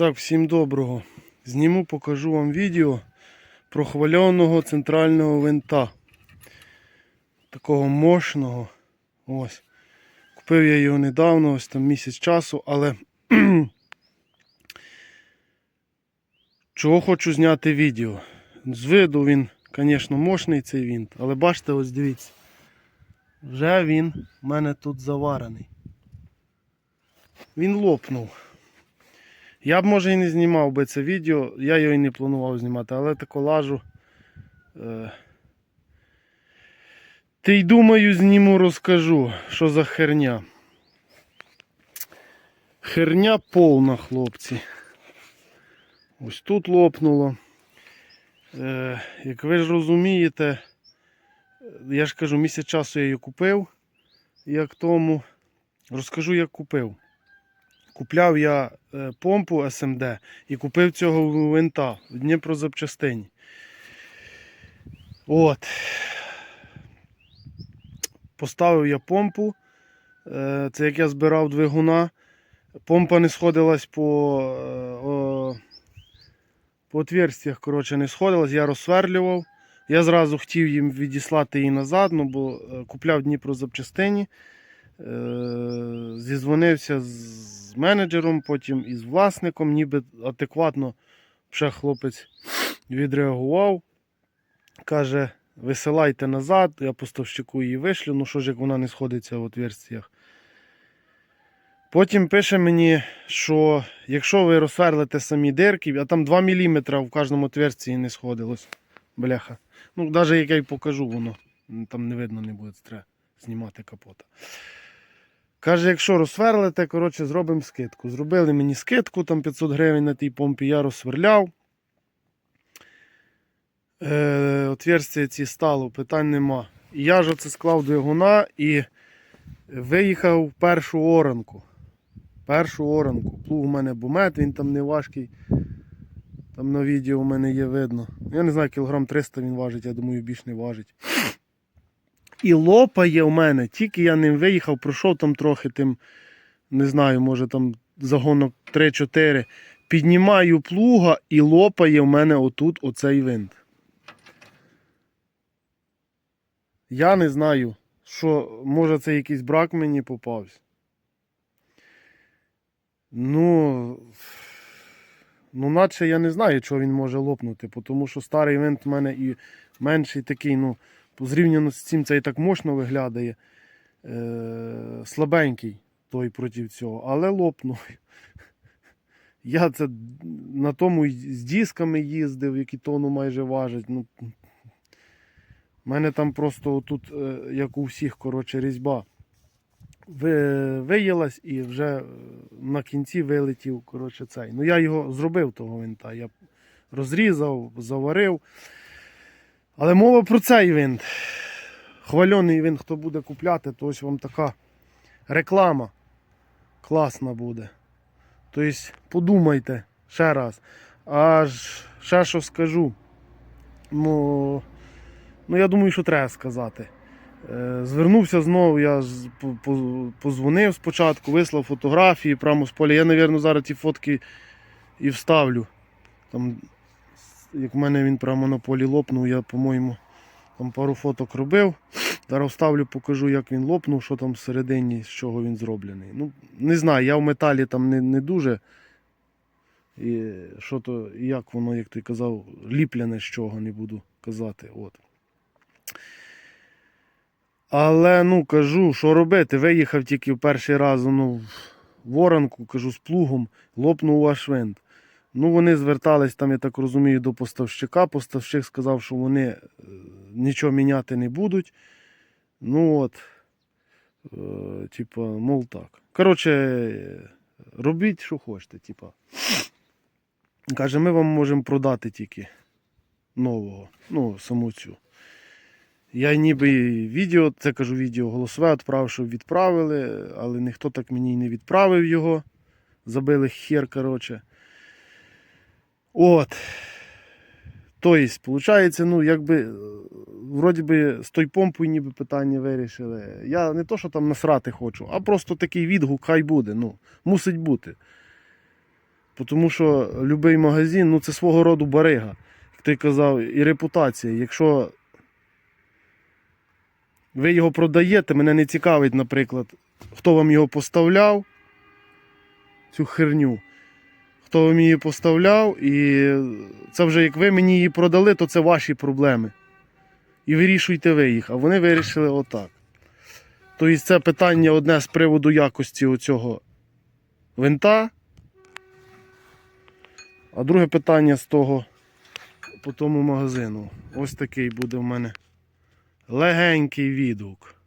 Так, всім доброго. Зніму, покажу вам відео про хвальоного центрального винта. Такого мощного. Ось. Купив я його недавно, ось там місяць часу, але чого хочу зняти відео. З виду він, звісно, мощний цей винт, але бачите, ось дивіться. Вже він в мене тут заварений. Він лопнув. Я б може і не знімав би це відео, я його і не планував знімати, але тако лажу. Е... Ти й думаю, зніму, розкажу, що за херня. Херня повна, хлопці. Ось тут лопнуло. Е, як ви ж розумієте, я ж кажу, місяць часу я її купив, як тому. Розкажу, як купив. Купляв я е, помпу СМД і купив цього винта в Дніпрозапчастині. От. Поставив я помпу. Е, Це як я збирав двигуна. Помпа не сходилась по, е, по отверстях, коротше, не сходилась, я розсверлював. Я зразу хотів їм відіслати її назад, ну, бо купляв в Дніпрозапчастині. Е, Зізвонився з менеджером, потім із власником, ніби адекватно ще хлопець відреагував. Каже, висилайте назад, я поставщику її вишлю, ну що ж як вона не сходиться в отверстіях. Потім пише мені, що якщо ви розсверлите самі дирки, а там 2 мм в кожному отверстії не сходилось. Бляха. Ну, навіть як я й покажу, воно там не видно не буде, треба знімати капота. Каже, якщо розсверлите, коротше, зробимо скидку. Зробили мені скидку, там 500 гривень на тій помпі, я розсверляв. Е, отверстия ці стало, питань нема. І я ж оце склав двигуна і виїхав в першу оранку. Першу оранку. Плуг у мене бумет, він там не важкий. Там на відео у мене є видно. Я не знаю, кілограм 300 він важить, я думаю, більш не важить. І лопає у мене, тільки я ним виїхав, пройшов там трохи тим, не знаю, може там загонок 3-4. Піднімаю плуга і лопає в мене отут оцей винт. Я не знаю, що може це якийсь брак мені попався. Ну, ну, наче я не знаю, чого він може лопнути, тому що старий винт в мене і менший такий, ну, зрівняно з цим це і так мощно виглядає. Е, слабенький той проти цього, але лопнув. Я це на тому з дисками їздив, які тонну майже важать. Ну, у мене там просто тут, е, як у всіх, коротше, різьба ви- виїлась і вже на кінці вилетів коротше, цей. Ну я його зробив того винта. Я розрізав, заварив. Але мова про цей винт. Хвальоний винт, хто буде купляти, то ось вам така реклама класна буде. Тобто подумайте ще раз. Аж ще що скажу. Ну, ну я думаю, що треба сказати. Е, Звернувся знову, я позвонив спочатку, вислав фотографії прямо з поля. Я, мабуть, зараз ті фотки і вставлю. Там, як в мене він прямо на полі лопнув, я, по-моєму, там пару фоток робив. Зараз вставлю, покажу, як він лопнув, що там всередині, з чого він зроблений. Ну, не знаю, я в металі там не, не дуже. І що то, як воно, як ти казав, ліпляне з чого не буду казати. От. Але ну кажу, що робити? Виїхав тільки в перший раз ну, в оранку, кажу, з плугом, лопнув аж винт. Ну, вони звертались там, я так розумію, до поставщика. Поставщик сказав, що вони е, нічого міняти не будуть. Ну от, е, типа, мов так. Коротше, робіть, що хочете, типа. Каже, ми вам можемо продати тільки нового. Ну, саму цю. Я ніби відео, це кажу відео голосове відправив, щоб відправили, але ніхто так мені й не відправив його. Забили хер, коротше. От. Тобто, виходить, ну, якби, е, вроді би, з той помпою ніби питання вирішили. Я не то, що там насрати хочу, а просто такий відгук хай буде. Ну, мусить бути. Тому що будь-який магазин ну, це свого роду барига, як ти казав, і репутація. Якщо ви його продаєте, мене не цікавить, наприклад, хто вам його поставляв, цю херню. Хто вам її поставляв, і це вже як ви мені її продали, то це ваші проблеми. І вирішуйте ви їх, а вони вирішили отак. Тобто це питання одне з приводу якості оцього винта. А друге питання з того по тому магазину. Ось такий буде в мене легенький відгук.